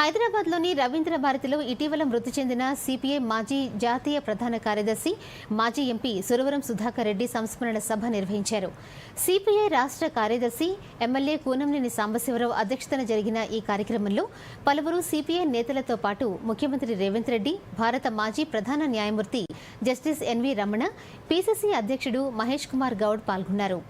హైదరాబాద్లోని రవీంద్ర భారతిలో ఇటీవల మృతి చెందిన సిపిఐ మాజీ జాతీయ ప్రధాన కార్యదర్శి మాజీ ఎంపీ సురవరం సుధాకర్ రెడ్డి సంస్మరణ సభ నిర్వహించారు. సిపిఐ రాష్ట్ర కార్యదర్శి ఎమ్మెల్యే కూనంనేని సాంబశివరావు అధ్యక్షతన జరిగిన ఈ కార్యక్రమంలో పలువురు సిపిఐ నేతలతో పాటు ముఖ్యమంత్రి రేవంత్ రెడ్డి భారత మాజీ ప్రధాన న్యాయమూర్తి జస్టిస్ ఎన్వి రమణ పిసిసి అధ్యక్షుడు మహేష్ కుమార్ గౌడ్ పాల్గొన్నారు.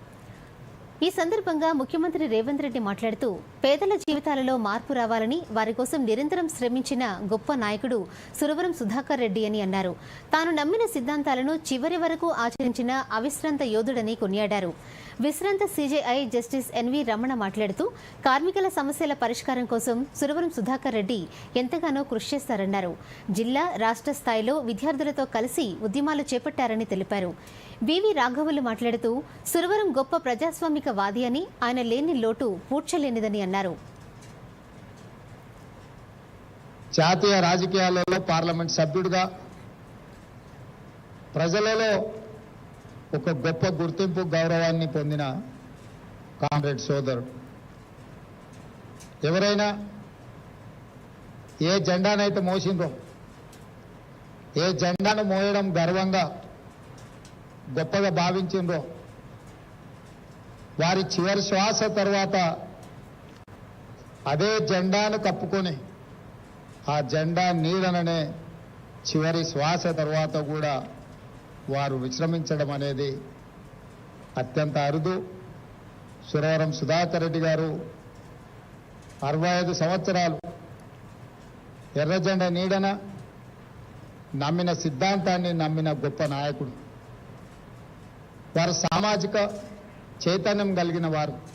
ఈ సందర్భంగా ముఖ్యమంత్రి రేవంత్ రెడ్డి మాట్లాడుతూ పేదల జీవితాలలో మార్పు రావాలని వారి కోసం నిరంతరం శ్రమించిన గొప్ప నాయకుడు సురవరం సుధాకర్ రెడ్డి అని అన్నారు. తాను నమ్మిన సిద్ధాంతాలను చివరి వరకు ఆచరించిన అవిశ్రాంత యోధుడని కొనియాడారు. విశ్రాంత సీజేఐ జస్టిస్ ఎన్వి రమణ మాట్లాడుతూ కార్మికుల సమస్యల పరిష్కారం కోసం సురవరం సుధాకర్ రెడ్డి ఎంతగానో కృషి చేస్తారన్నారు. జిల్లా రాష్ట్ర స్థాయిలో విద్యార్థులతో కలిసి ఉద్యమాలు చేపట్టారని తెలిపారు. బివి రాఘవులు మాట్లాడుతూ సురవరం గొప్ప ప్రజాస్వామిక వాది అని ఆయన లేని లోటు పూడ్చలేనిదని అన్నారు. జాతీయ రాజకీయాలలో పార్లమెంట్ సభ్యుడిగా ప్రజలలో ఒక గొప్ప గుర్తింపు గౌరవాన్ని పొందిన కామ్రేడ్ సోదరుడు ఎవరైనా ఏ జెండానైతే మోసిండ్రో ఏ జెండాను మోయడం గర్వంగా గొప్పగా భావించిండ్రో వారి చివరి శ్వాస తర్వాత అదే జెండాను కప్పుకొని ఆ జెండా నీడననే చివరి శ్వాస తర్వాత కూడా వారు విశ్రమించడం అనేది అత్యంత అరుదు. సురవరం సుధాకర్ రెడ్డి గారు అరవై ఐదు సంవత్సరాలు ఎర్ర జెండా నీడన నమ్మిన సిద్ధాంతాన్ని నమ్మిన గొప్ప నాయకుడు. వారు సామాజిక చైతన్యం కలిగిన వారు.